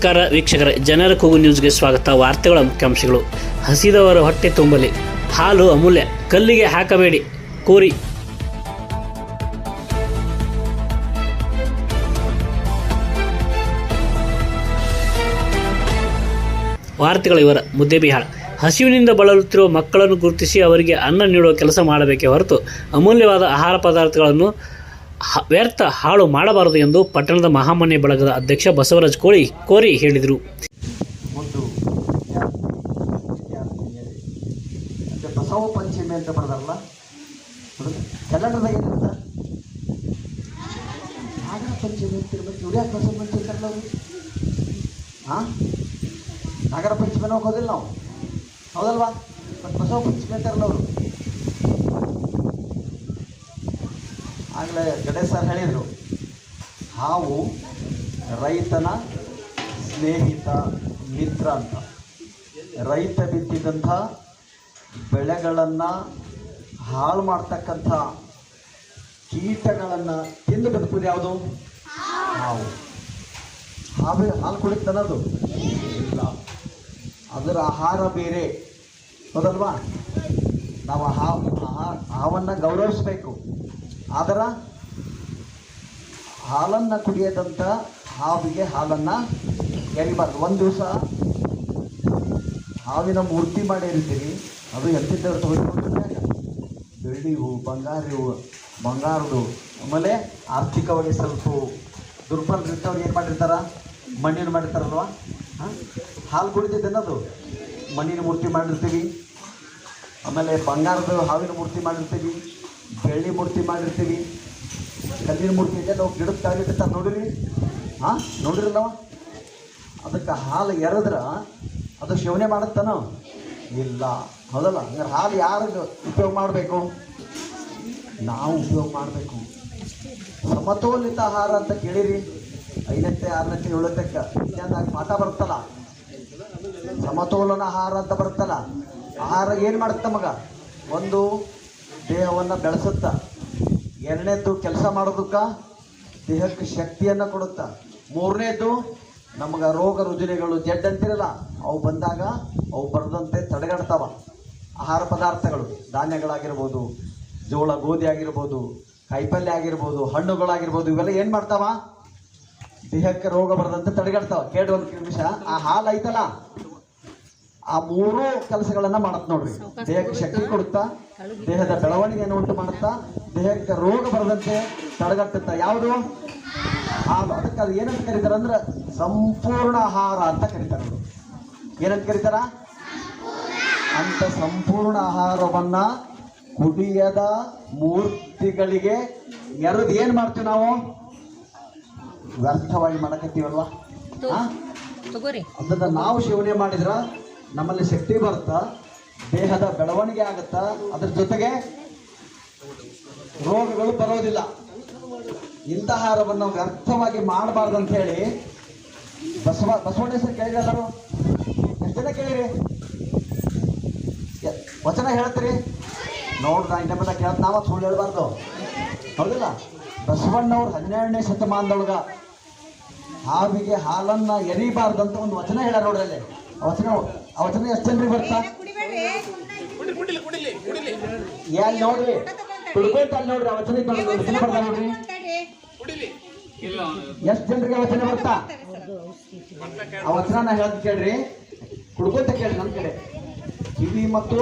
ನಮಸ್ಕಾರ ವೀಕ್ಷಕರ, ಜನರ ಕೂಗು ನ್ಯೂಸ್ಗೆ ಸ್ವಾಗತ. ವಾರ್ತೆಗಳ ಮುಖ್ಯಾಂಶಗಳು. ಹಸಿದವರ ಹೊಟ್ಟೆ ತುಂಬಲಿ. ಹಾಲು ಅಮೂಲ್ಯ. ಕಲ್ಲಿಗೆ ಹಾಕಬೇಡಿ. ಕೋರಿ. ವಾರ್ತೆಗಳ ವಿವರ. ಮುದ್ದೆಬಿಹಾಳ ಹಸಿವಿನಿಂದ ಬಳಲುತ್ತಿರುವ ಮಕ್ಕಳನ್ನು ಗುರುತಿಸಿ ಅವರಿಗೆ ಅನ್ನ ನೀಡುವ ಕೆಲಸ ಮಾಡಬೇಕೇ ಹೊರತು ಅಮೂಲ್ಯವಾದ ಆಹಾರ ಪದಾರ್ಥಗಳನ್ನು ವ್ಯರ್ಥ ಹಾಳು ಮಾಡಬಾರದು ಎಂದು ಪಟ್ಟಣದ ಮಹಾಮನೆ ಬಳಗದ ಅಧ್ಯಕ್ಷ ಬಸವರಾಜ್ ಕೋಳಿ ಕೋರಿ ಹೇಳಿದರು. ಬಸವ ಪಂಚಮಿ ಅಂತ ಬರೆದಾರಲ್ಲ? ಕನ್ನಡದಾಗ ಏನಿರ್ತ ನಾಗರ ಪಂಚಮಿ ಅಂತ ಇರ್ಬೇಕು ಇವ್ರು ಯಾಕೆ ಬಸವ ಪಂಚಮಿ ಅಂತಾರಲ್ಲ ಅವರು ಹಾಂ ನಾಗರ ಪಂಚಮಿ ಹೋಗೋದಿಲ್ಲ ನಾವು. ಹೌದಲ್ವಾ? ಬಸವ ಪಂಚಮಿ ಅಂತಾರಲ್ಲ ಅವರು. ಆಗಲೇ ಗಡೆ ಸರ್ ಹೇಳಿದರು, ಹಾವು ರೈತನ ಸ್ನೇಹಿತ, ಮಿತ್ರ ಅಂತ. ರೈತ ಬಿತ್ತಿದಂಥ ಬೆಳೆಗಳನ್ನು ಹಾಳು ಮಾಡ್ತಕ್ಕಂಥ ಕೀಟಗಳನ್ನು ತಿಂದು ಬದುಕುವುದು ಯಾವುದು? ಹಾವು. ಹಾವು ಹಾಲು ಕುಡಿತನದು ಇಲ್ಲ. ಅದರ ಆಹಾರ ಬೇರೆ. ಹೌದಲ್ವಾ? ನಾವು ಹಾವು ಹಾವನ್ನು ಗೌರವಿಸಬೇಕು. ಆದ್ರೆ ಹಾಲನ್ನು ಕುಡಿಯದಂಥ ಹಾವಿಗೆ ಹಾಲನ್ನು ಎರಿಬಾರ್ದು. ಒಂದು ದಿವಸ ಹಾವಿನ ಮೂರ್ತಿ ಮಾಡಿ ಇರ್ತೀರಿ ಅದು ಎಂತಿದ್ದವ್ರು ತಗೊಂಡ್ಕೊಂಡ್ರೆ ಬೆಳ್ಳಿ ಹೂವು ಬಂಗಾರಿ ಹೂವು ಬಂಗಾರದು ಆಮೇಲೆ ಆರ್ಥಿಕವಾಗಿ ಸ್ವಲ್ಪ ದುರ್ಬಲರಿದ್ದವ್ರು ಏನು ಮಾಡಿರ್ತಾರ? ಮಣ್ಣಿನ ಮಾಡಿರ್ತಾರಲ್ವ? ಹಾಂ? ಹಾಲು ಕುಡಿದಿದ್ದೇನದು? ಮಣ್ಣಿನ ಮೂರ್ತಿ ಮಾಡಿರ್ತೀವಿ ಆಮೇಲೆ ಬಂಗಾರದ ಹಾವಿನ ಮೂರ್ತಿ ಮಾಡಿರ್ತೀವಿ ಬೆಳ್ಳಿ ಮೂರ್ತಿ ಮಾಡಿರ್ತೀವಿ. ಕಲ್ಲಿನ ಮೂರ್ತಿ ಇದೆ ನಾವು ಗಿಡದ ತಾಗಿರ್ತಾರೆ ನೋಡಿರಿ. ಹಾಂ ನೋಡಿರಲ್ಲವ ಅದಕ್ಕೆ ಹಾಲು ಎರೆದ್ರೆ, ಅದು ಶಿವನೆ ಮಾಡುತ್ತಾನೋ ಇಲ್ಲ. ಹೌದಲ್ಲ? ಹಂಗಾರೆ ಹಾಲು ಯಾರು ಉಪಯೋಗ ಮಾಡಬೇಕು? ನಾವು ಉಪಯೋಗ ಮಾಡಬೇಕು. ಸಮತೋಲಿತ ಆಹಾರ ಅಂತ ಕೇಳಿರಿ. ಐದಕ್ಕೆ ಆರನಕ್ಕೆ ಏಳಕ್ಕೆ ವಿಜ್ಞಾನದಾಗ ಪಾಠ ಬರ್ತಲ್ಲ ಸಮತೋಲನ ಆಹಾರ ಅಂತ ಬರುತ್ತಲ್ಲ? ಆಹಾರ ಏನು ಮಾಡುತ್ತೆ ಮಗ? ಒಂದು ದೇಹವನ್ನು ಬೆಳೆಸುತ್ತ, ಎರಡನೇದ್ದು ಕೆಲಸ ಮಾಡೋದಕ್ಕೆ ದೇಹಕ್ಕೆ ಶಕ್ತಿಯನ್ನು ಕೊಡುತ್ತ. ಮೂರನೇದ್ದು ನಮಗೆ ರೋಗ ರುಜಿನಗಳು ಜಡ್ ಅಂತಿರಲ್ಲ, ಅವು ಬಂದಾಗ ಅವು ಬರದಂತೆ ತಡೆಗಡ್ತಾವ ಆಹಾರ ಪದಾರ್ಥಗಳು, ಧಾನ್ಯಗಳಾಗಿರ್ಬೋದು, ಜೋಳ, ಗೋಧಿ ಆಗಿರ್ಬೋದು ಕಾಯಿಪಲ್ಯ ಆಗಿರ್ಬೋದು, ಹಣ್ಣುಗಳಾಗಿರ್ಬೋದು, ಇವೆಲ್ಲ ಏನು ಮಾಡ್ತಾವ? ದೇಹಕ್ಕೆ ರೋಗ ಬರದಂತೆ ತಡೆಗಟ್ತಾವ. ಒಂದು ನಿಮಿಷ. ಆ ಹಾಲು ಐತಲ್ಲ? ಆ ಮೂರು ಕೆಲಸಗಳನ್ನ ಮಾಡತ್ ನೋಡ್ರಿ. ದೇಹಕ್ಕೆ ಶಕ್ತಿ ಕೊಡುತ್ತಾ? ದೇಹದ ಬೆಳವಣಿಗೆಯನ್ನು ಉಂಟು ಮಾಡುತ್ತಾ ದೇಹಕ್ಕೆ ರೋಗ ಬರದಂತೆ ತಡೆಗಟ್ಟುತ್ತಾ? ಯಾವುದು? ಆ ಅದಕ್ಕೆ ಅದು ಏನಂತ ಕರೀತಾರ ಅಂದ್ರೆ ಸಂಪೂರ್ಣ ಆಹಾರ ಅಂತ ಕರೀತಾರೆ ಅವರು. ಏನಂತ ಕರೀತಾರ? ಅಂತ ಸಂಪೂರ್ಣ ಆಹಾರವನ್ನ ಕುಡಿಯದ ಮೂರ್ತಿಗಳಿಗೆ ಎರದು ಏನ್ ಮಾಡ್ತೀವಿ ನಾವು? ವ್ಯರ್ಥವಾಗಿ ಮಾಡಕತ್ತೀವಲ್ವಾ? ಅದನ್ನ ನಾವು ಸೇವನೆ ಮಾಡಿದ್ರ ನಮ್ಮಲ್ಲಿ ಶಕ್ತಿ ಬರುತ್ತಾ? ದೇಹದ ಬೆಳವಣಿಗೆ ಆಗುತ್ತಾ? ಅದ್ರ ಜೊತೆಗೆ ರೋಗಗಳು ಬರೋದಿಲ್ಲ. ಇಂಥ ಆಹಾರವನ್ನು ವ್ಯರ್ಥವಾಗಿ ಮಾಡಬಾರ್ದು ಅಂತ ಹೇಳಿ ಬಸವ ಬಸವಣ್ಣೇಶ್ವರ ಹೆಸರು ಕೇಳಿದಲ್ಲರು ಎಷ್ಟು ಜನ ಕೇಳಿರಿ? ವಚನ ಹೇಳ್ತೀರಿ? ನೋಡ್ರಿ, ನಾ ಇನ್ನೊಬ್ಬ ಕೇಳತ್ ನಾವ ಸುಳ್ಳು ಹೇಳ್ಬಾರ್ದು. ಹೌದಿಲ್ಲ? ಬಸವಣ್ಣವ್ರು ಹನ್ನೆರಡನೇ ಶತಮಾನದೊಳಗ ಹಾವಿಗೆ ಹಾಲನ್ನ ಎರಿಬಾರ್ದಂತ ಒಂದು ವಚನ ಹೇಳ ನೋಡ್ರಿ ಅಲ್ಲಿ. ವಚನ ಆ ಎಷ್ಟು ಜನರಿಗೆ ಬರ್ತಾ ಏನ್ ನೋಡ್ರಿ? ಕುಡ್ಕೊಂತ ನೋಡ್ರಿ, ಅವತ್ತಿನ ಬರ್ತಾ ನೋಡ್ರಿ. ಎಷ್ಟು ಜನರಿಗೆ ಅವತ್ತಿನ ಬರ್ತಾ? ವಚನ ನಾ ಹೇಳ್ತ ಕೇಳ್ರಿ. ಕುಡ್ಕೊಂತ ಕೇಳ್ರಿ ನನ್ನ ಕಡೆ. ಕಿವಿ ಮತ್ತು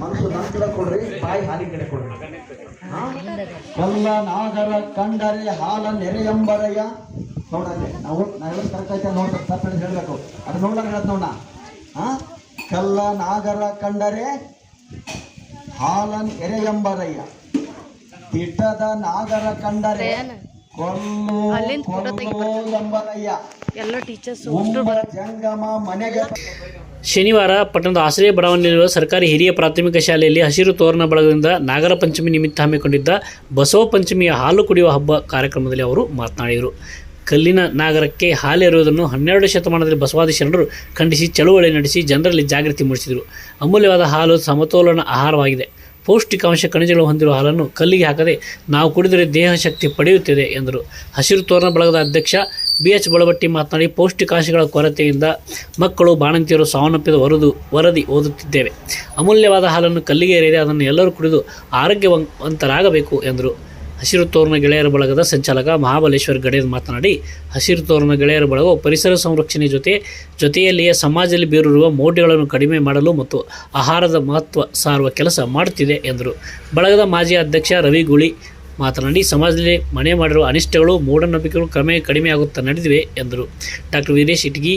ಮನಸ್ಸು ನನ್ ಕಡೆ ಕೊಡ್ರಿ, ಬಾಯಿ ಹಾಲಿನ ಕಡೆ ಕೊಡ್ರಿ? ಕಲ್ಲ ನಾಗರ ಕಂಡರೆ ಹಾಲ ನೆರೆಯಂಬರಯ್ಯ ನೋಡಲ್ಲಿ ನಾವು ನಾ ಹೇಳೋದು ಕರೆಕ್ಟ್ ಐತೆ ನೋಡಿ ತಪ್ಪೇಳಿ ಹೇಳಬೇಕು. ಅದು ನೋಡ್ಲಾರ ಹೇಳತ್ ನೋಡ ಹಾ ಕಲ್ಲ ನಾಗರ ಕಂಡರೆ ಹಾಲನ್ ಎರೆಯಂಬರಯ್ಯ. ತಿಟ್ಟದ ನಾಗರ ಕಂಡರೆ ಕೊಲ್ಲು ಎಂಬರಯ್ಯ. ಎಲ್ಲ ಟೀಚರ್ಸ್ ಉಂಬ ಜಂಗಮ ಮನೆಗೆ ಶನಿವಾರ ಪಟ್ಟಣದ ಆಶ್ರಯ ಬಡಾವಣೆಯಲ್ಲಿರುವ ಸರ್ಕಾರಿ ಹಿರಿಯ ಪ್ರಾಥಮಿಕ ಶಾಲೆಯಲ್ಲಿ ಹಸಿರು ತೋರಣ ಬಳಗದಿಂದ ನಾಗರ ಪಂಚಮಿ ನಿಮಿತ್ತ ಹಮ್ಮಿಕೊಂಡಿದ್ದ ಬಸವ ಪಂಚಮಿಯ ಹಾಲು ಕುಡಿಯುವ ಹಬ್ಬ ಕಾರ್ಯಕ್ರಮದಲ್ಲಿ ಅವರು ಮಾತನಾಡಿದರು. ಕಲ್ಲಿನ ನಾಗರಕ್ಕೆ ಹಾಲೆರುವುದನ್ನು ಹನ್ನೆರಡು ಶತಮಾನದಲ್ಲಿ ಬಸವಾದಿ ಶರಣರು ಖಂಡಿಸಿ ಚಳುವಳಿ ನಡೆಸಿ ಜನರಲ್ಲಿ ಜಾಗೃತಿ ಮೂಡಿಸಿದರು. ಅಮೂಲ್ಯವಾದ ಹಾಲು ಸಮತೋಲನ ಆಹಾರವಾಗಿದೆ. ಪೌಷ್ಟಿಕಾಂಶ ಖನಿಜಗಳು ಹೊಂದಿರುವ ಹಾಲನ್ನು ಕಲ್ಲಿಗೆ ಹಾಕದೆ ನಾವು ಕುಡಿದರೆ ದೇಹ ಶಕ್ತಿ ಪಡೆಯುತ್ತಿದೆ, ಎಂದರು. ಹಸಿರು ತೋರಣ ಬಳಗದ ಅಧ್ಯಕ್ಷ ಬಿ ಎಚ್ ಬಳಬಟ್ಟಿ ಮಾತನಾಡಿ, ಪೌಷ್ಟಿಕಾಂಶಗಳ ಕೊರತೆಯಿಂದ ಮಕ್ಕಳು, ಬಾಣಂತಿಯರು ಸಾವನ್ನಪ್ಪಿದ ವರದು, ವರದಿ ಓದುತ್ತಿದ್ದೇವೆ. ಅಮೂಲ್ಯವಾದ ಹಾಲನ್ನು ಕಲ್ಲಿಗೆ ಏರಿದೆ ಅದನ್ನು ಎಲ್ಲರೂ ಕುಡಿದು ಆರೋಗ್ಯವಂತರಾಗಬೇಕು, ಎಂದರು. ಹಸಿರು ತೋರಣ ಗೆಳೆಯರ ಬಳಗದ ಸಂಚಾಲಕ ಮಹಾಬಲೇಶ್ವರ್ ಗಡೇರ್ ಮಾತನಾಡಿ, ಹಸಿರು ತೋರಣ ಗೆಳೆಯರ ಬಳಗವು ಪರಿಸರ ಸಂರಕ್ಷಣೆ ಜೊತೆ, ಜೊತೆಯಲ್ಲಿಯೇ ಸಮಾಜದಲ್ಲಿ ಬೀರಿರುವ ಮೌಢ್ಯಗಳನ್ನು ಕಡಿಮೆ ಮಾಡಲು ಮತ್ತು ಆಹಾರದ ಮಹತ್ವ ಸಾರುವ ಕೆಲಸ ಮಾಡುತ್ತಿದೆ ಎಂದರು. ಬಳಗದ ಮಾಜಿ ಅಧ್ಯಕ್ಷ ರವಿ ಗುಳಿ ಮಾತನಾಡಿ, ಸಮಾಜದಲ್ಲಿ ಮನೆ ಮಾಡಿರುವ ಅನಿಷ್ಟಗಳು, ಮೂಢನಂಬಿಕೆಗಳು ಕ್ರಮೇಣ ಕಡಿಮೆಯಾಗುತ್ತಾ ನಡೆದಿವೆ ಎಂದರು. ಡಾಕ್ಟರ್ ವೀರೇಶ್ ಇಟ್ಗಿ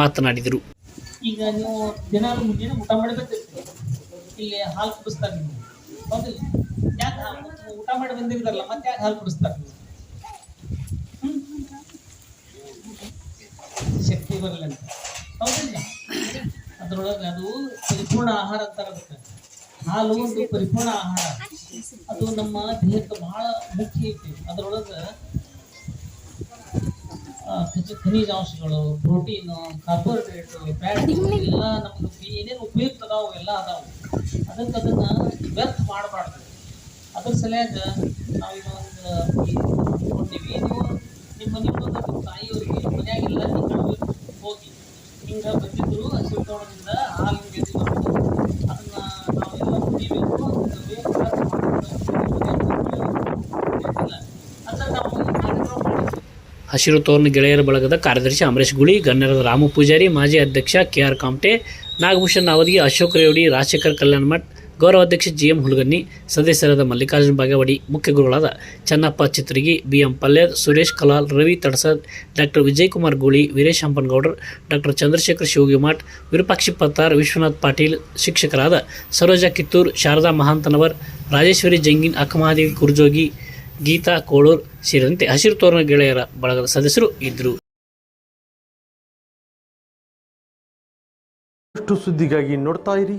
ಮಾತನಾಡಿದರು. ಈಗ ನೀವು ದಿನಾಲು ಮುಂಜಾನೆ ಊಟ ಮಾಡಬೇಕಿರ್ತದೆ ಇಲ್ಲಿ ಹಾಲು ಕುಡಿಸ್ತಾರೆ ನೀವು ಹೌದಿಲ್ಲ? ಯಾಕೆ ಊಟ ಮಾಡಿ ಬಂದಿರ್ತಾರಲ್ಲ ಮತ್ತೆ ಯಾಕೆ ಹಾಲು ಕುಡಿಸ್ತಾರೆ? ಶಕ್ತಿ ಬರಲ್ಲ ಅಂತ. ಹೌದಿಲ್ಲ? ಅದ್ರೊಳಗೆ ಅದು ಪರಿಪೂರ್ಣ ಆಹಾರ ಅಂತಾರ ಅದಕ್ಕೆ ಹಾಲು ಒಂದು ಪರಿಪೂರ್ಣ ಆಹಾರ. ಅದು ನಮ್ಮ ದೇಹಕ್ಕೆ ಬಹಳ ಮುಖ್ಯ ಐತಿ. ಅದ್ರೊಳಗೆ ಖನಿಜಾಂಶಗಳು ಪ್ರೋಟೀನು ಕಾರ್ಬೋಹೈಡ್ರೇಟ್ ಫ್ಯಾಟ್ ಎಲ್ಲ ನಮ್ಗೆ ಏನೇನು ಉಪಯುಕ್ತ ಅದಾವು ಎಲ್ಲ ಅದಾವು ಅದಕ್ಕೆ ಅದನ್ನ ವ್ಯರ್ಥ ಮಾಡಬಾರ್ದು. ಅದ್ರ ಸಲುವಾಗ ನಾವು ಒಂದು ಅಂದ್ಕೊಂಡಿವಿ ನೀವು ನಿಮ್ಮ ನಿಮ್ಮ ತಾಯಿಯವರಿಗೆ ಮನೆಯಾಗಿಲ್ಲ ಹಿಂಗೆ ಹೋಗಿ ಹಿಂಗೆ ಬಂದಿದ್ರು ಹಸಿರು ತೋಟದಿಂದ ಹಾಲು ಗೆದ್ದು ಅದನ್ನ ನಾವೆಲ್ಲ ಕುಡಿಬೇಕು ನಾವು ಹಸಿರು ತೋರಣ ಗೆಳೆಯರ ಬಳಗದ ಕಾರ್ಯದರ್ಶಿ ಅಮರೇಶ್ ಗುಳಿ, ಗಣ್ಯರಾದ ರಾಮ ಪೂಜಾರಿ, ಮಾಜಿ ಅಧ್ಯಕ್ಷ ಕೆ ಆರ್ ಕಾಮಟೆ, ನಾಗಭೂಷಣ್ ಅವಧಿ ಅಶೋಕ್ ರೇವಡಿ, ರಾಜಶೇಖರ್ ಕಲ್ಯಾಣ ಮಠ್ ಗೌರವ ಅಧ್ಯಕ್ಷ ಜಿ ಎಂ ಹುಲಗನ್ನಿ, ಸದಸ್ಯರಾದ ಮಲ್ಲಿಕಾರ್ಜುನ ಬಾಗೇವಾಡಿ, ಮುಖ್ಯ ಗುರುಗಳಾದ Channappa Chitragi B M Palyad Suresh Kalal, Ravi Tadasad, doctor Vijayakumar Guli, Veeresh Hampanagoudar, doctor Chandrashekhar Shivagimath Virupakshi Pattar, Vishwanath Patil ಶಿಕ್ಷಕರಾದ ಸರೋಜಾ ಕಿತ್ತೂರ್, ಶಾರದಾ ಮಹಾಂತನವರ್, ರಾಜೇಶ್ವರಿ ಜಂಗಿನ್, ಅಕ್ಕಮಹಾದೇವಿ ಕುರ್ಜೋಗಿ, ಗೀತಾ ಕೋಳೂರ್ ಸೇರಿದಂತೆ ಹಸಿರು ತೋರಣ ಗೆಳೆಯರ ಬಳಗದ ಸದಸ್ಯರು ಇದ್ದರು. ಸುದ್ದಿಗಾಗಿ ನೋಡ್ತಾ ಇರಿ.